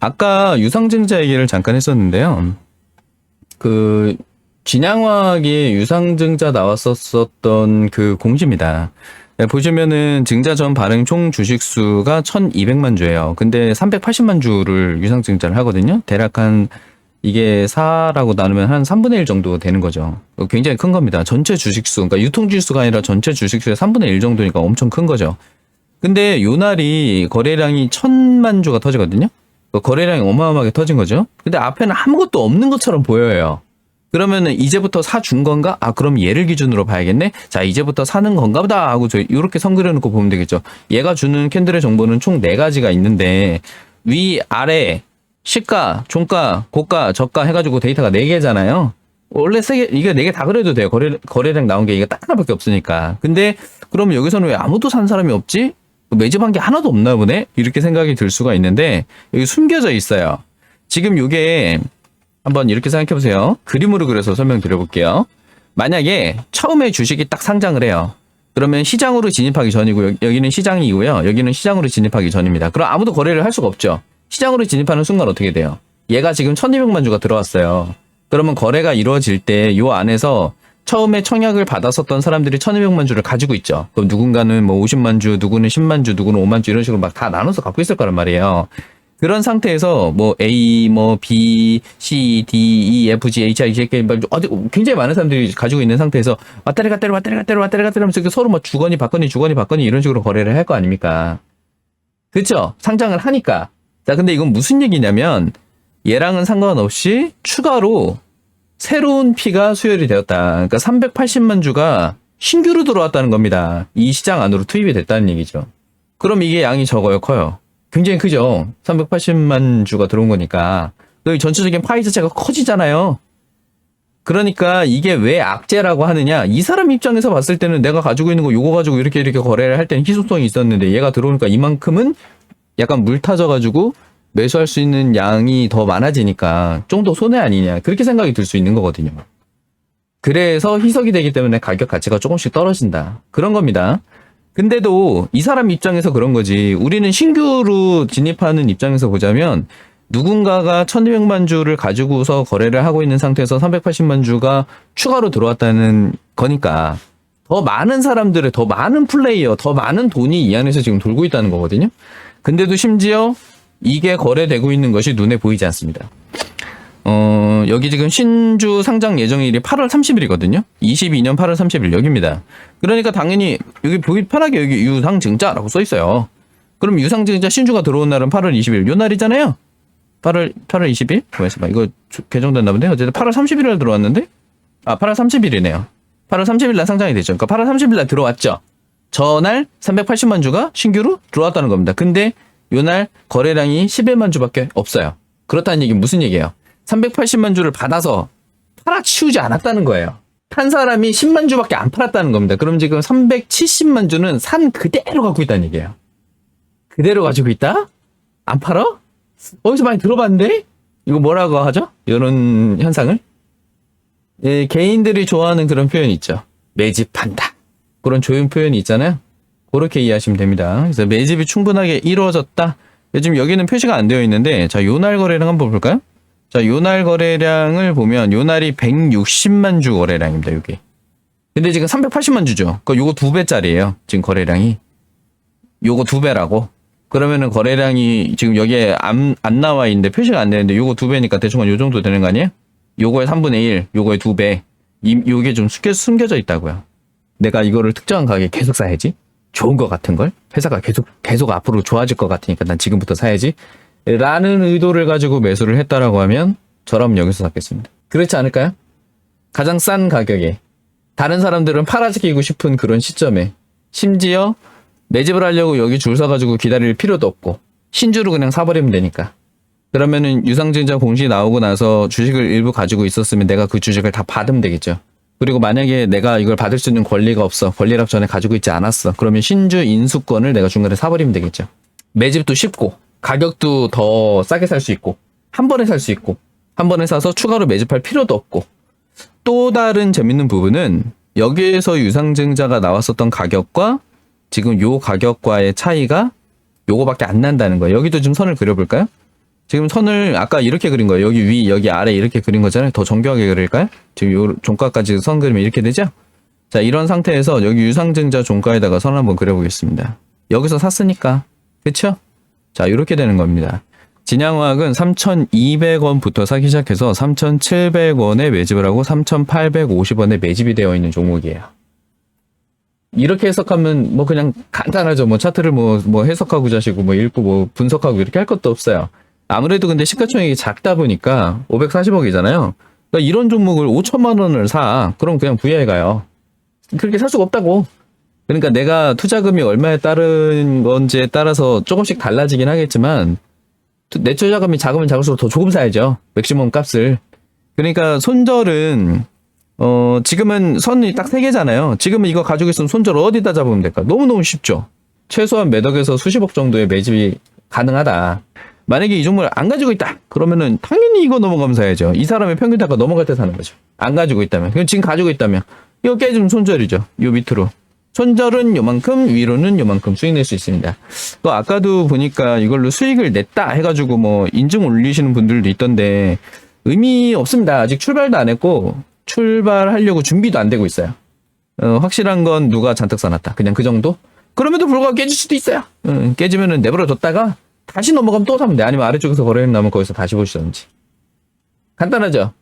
아까 유상증자 얘기를 잠깐 했었는데요. 그 진양화학이 유상증자 나왔었었던 그 공지입니다. 네, 보시면은 증자 전 발행 총 주식 수가 1,200만 주예요. 근데 380만 주를 유상증자를 하거든요. 대략 한 이게 4라고 나누면 한 3분의 1 정도 되는 거죠. 굉장히 큰 겁니다. 전체 주식수, 그러니까 유통주수가 아니라 전체 주식수의 3분의 1 정도니까 엄청 큰 거죠. 근데 요 날이 거래량이 천만 주가 터지거든요. 그 거래량이 어마어마하게 터진 거죠. 근데 앞에는 아무것도 없는 것처럼 보여요. 그러면은 이제부터 사준 건가? 아 그럼 얘를 기준으로 봐야겠네. 자 이제부터 사는 건가 보다 하고 저 이렇게 선 그려놓고 보면 되겠죠. 얘가 주는 캔들의 정보는 총네 가지가 있는데 위 아래 시가, 종가, 고가, 저가 해가지고 데이터가 네 개잖아요. 원래 세 개, 이게 네 개 다 그래도 돼요. 거래, 거래량 나온 게 이게 딱 하나밖에 없으니까. 근데 그러면 여기서는 왜 아무도 산 사람이 없지? 매집한 게 하나도 없나 보네? 이렇게 생각이 들 수가 있는데 여기 숨겨져 있어요. 지금 요게 한번 이렇게 생각해 보세요. 그림으로 그려서 설명드려 볼게요. 만약에 처음에 주식이 딱 상장을 해요. 그러면 시장으로 진입하기 전이고 여- 여기는 시장이고요. 여기는 시장으로 진입하기 전입니다. 그럼 아무도 거래를 할 수가 없죠. 시장으로 진입하는 순간 어떻게 돼요? 얘가 지금 1200만 주가 들어왔어요. 그러면 거래가 이루어질 때요 안에서 처음에 청약을 받았었던 사람들이 1200만 주를 가지고 있죠. 그럼 누군가는 뭐 50만 주, 누구는 10만 주, 누구는 5만 주 이런 식으로 막 다 나눠서 갖고 있을 거란 말이에요. 그런 상태에서 뭐 A, 뭐 B, C, D, E, F, G, H, I, J, K 막 아주 굉장히 많은 사람들이 가지고 있는 상태에서 왔다리 갔다리 왔다리 갔다리 왔다리 갔다리 하면서 서로 뭐 주거니 받거니 주거니 받거니 이런 식으로 거래를 할 거 아닙니까? 그쵸? 상장을 하니까. 자, 근데 이건 무슨 얘기냐면 얘랑은 상관없이 추가로 새로운 피가 수혈이 되었다. 그러니까 380만 주가 신규로 들어왔다는 겁니다. 이 시장 안으로 투입이 됐다는 얘기죠. 그럼 이게 양이 적어요, 커요? 굉장히 크죠. 380만 주가 들어온 거니까. 그 전체적인 파이 자체가 커지잖아요. 그러니까 이게 왜 악재라고 하느냐? 이 사람 입장에서 봤을 때는 내가 가지고 있는 거 요거 가지고 이렇게 이렇게 거래를 할 때는 희소성이 있었는데 얘가 들어오니까 이만큼은 약간 물 타져가지고 매수할 수 있는 양이 더 많아지니까 좀 더 손해 아니냐 그렇게 생각이 들 수 있는 거거든요. 그래서 희석이 되기 때문에 가격 가치가 조금씩 떨어진다 그런 겁니다. 근데도 이 사람 입장에서 그런 거지 우리는 신규로 진입하는 입장에서 보자면 누군가가 1200만 주를 가지고서 거래를 하고 있는 상태에서 380만 주가 추가로 들어왔다는 거니까 더 많은 사람들의 더 많은 플레이어, 더 많은 돈이 이 안에서 지금 돌고 있다는 거거든요. 근데도 심지어 이게 거래되고 있는 것이 눈에 보이지 않습니다. 어, 여기 지금 신주 상장 예정일이 8월 30일이거든요. 22년 8월 30일 여기입니다. 그러니까 당연히 여기 보기 편하게 여기 유상증자라고 써 있어요. 그럼 유상증자 신주가 들어온 날은 8월 20일 요 날이잖아요. 8월 8월 20일? 뭐였어 봐. 이거 주- 개정됐나 본데. 어쨌든 8월 30일 날 들어왔는데. 아, 8월 30일이네요. 8월 30일 날 상장이 됐죠. 그러니까 8월 30일 날 들어왔죠. 저날 380만 주가 신규로 들어왔다는 겁니다. 근데 요날 거래량이 11만 주밖에 없어요. 그렇다는 얘기는 무슨 얘기예요? 380만 주를 받아서 팔아치우지 않았다는 거예요. 판 사람이 10만 주밖에 안 팔았다는 겁니다. 그럼 지금 370만 주는 산 그대로 갖고 있다는 얘기예요. 그대로 가지고 있다? 안 팔아? 어디서 많이 들어봤는데? 이거 뭐라고 하죠? 이런 현상을? 예, 개인들이 좋아하는 그런 표현이 있죠. 매집한다. 그런 조용 표현이 있잖아요. 그렇게 이해하시면 됩니다. 그래서 매집이 충분하게 이루어졌다. 지금 여기는 표시가 안 되어 있는데, 자, 요날 거래량 한번 볼까요? 자, 요날 거래량을 보면, 요날이 160만 주 거래량입니다, 여기. 근데 지금 380만 주죠. 그 요거 두 배짜리예요. 지금 거래량이. 요거 두 배라고. 그러면은 거래량이 지금 여기에 안, 안 나와 있는데 표시가 안 되는데 요거 두 배니까 대충 한요 정도 되는 거 아니에요? 요거의 3분의 1, 요거의 두 배. 이, 요게 좀 숨겨, 숨겨져 있다고요. 내가 이거를 특정한 가격에 계속 사야지. 좋은 거 같은 걸. 회사가 계속, 계속 앞으로 좋아질 것 같으니까 난 지금부터 사야지. 라는 의도를 가지고 매수를 했다라고 하면 저라면 여기서 샀겠습니다. 그렇지 않을까요? 가장 싼 가격에. 다른 사람들은 팔아지기고 싶은 그런 시점에. 심지어 매집을 하려고 여기 줄 서가지고 기다릴 필요도 없고 신주로 그냥 사버리면 되니까 그러면은 유상증자 공시 나오고 나서 주식을 일부 가지고 있었으면 내가 그 주식을 다 받으면 되겠죠 그리고 만약에 내가 이걸 받을 수 있는 권리가 없어 권리락 전에 가지고 있지 않았어 그러면 신주 인수권을 내가 중간에 사버리면 되겠죠 매집도 쉽고 가격도 더 싸게 살 수 있고 한 번에 살 수 있고 한 번에 사서 추가로 매집할 필요도 없고 또 다른 재밌는 부분은 여기에서 유상증자가 나왔었던 가격과 지금 요 가격과의 차이가 요거밖에 안 난다는 거예요. 여기도 좀 선을 그려볼까요? 지금 선을 아까 이렇게 그린 거예요. 여기 위, 여기 아래 이렇게 그린 거잖아요. 더 정교하게 그릴까요? 지금 요 종가까지 선 그리면 이렇게 되죠? 자, 이런 상태에서 여기 유상증자 종가에다가 선 한번 그려보겠습니다. 여기서 샀으니까. 그쵸? 자, 이렇게 되는 겁니다. 진양화학은 3,200원부터 사기 시작해서 3,700원에 매집을 하고 3,850원에 매집이 되어 있는 종목이에요. 이렇게 해석하면 뭐 그냥 간단하죠. 뭐 차트를 뭐, 뭐 해석하고 자시고 뭐 읽고 뭐 분석하고 이렇게 할 것도 없어요. 아무래도 근데 시가총액이 작다 보니까 540억이잖아요. 그러니까 이런 종목을 5천만 원을 사. 그럼 그냥 부여해 가요. 그렇게 살 수가 없다고. 그러니까 내가 투자금이 얼마에 따른 건지에 따라서 조금씩 달라지긴 하겠지만 투- 내 투자금이 작으면 작을수록 더 조금 사야죠. 맥시멈 값을. 그러니까 손절은 어 지금은 선이 딱 세 개잖아요. 지금은 이거 가지고 있으면 손절 어디다 잡으면 될까? 너무너무 쉽죠. 최소한 몇 억에서 수십억 정도의 매집이 가능하다. 만약에 이 종목을 안 가지고 있다. 그러면은 당연히 이거 넘어가면 사야죠. 이 사람의 평균 단가 넘어갈 때 사는 거죠. 안 가지고 있다면. 그럼 지금 가지고 있다면 이거 깨지면 손절이죠. 요 밑으로. 손절은 요만큼, 위로는 요만큼 수익 낼 수 있습니다. 또 아까도 보니까 이걸로 수익을 냈다 해가지고 뭐 인증 올리시는 분들도 있던데 의미 없습니다. 아직 출발도 안 했고 출발하려고 준비도 안 되고 있어요. 어, 확실한 건 누가 잔뜩 써놨다. 그냥 그 정도? 그럼에도 불구하고 깨질 수도 있어요. 어, 깨지면은 내버려 뒀다가 다시 넘어가면 또 사면 돼. 아니면 아래쪽에서 거래를 나면 거기서 다시 보시던지. 간단하죠?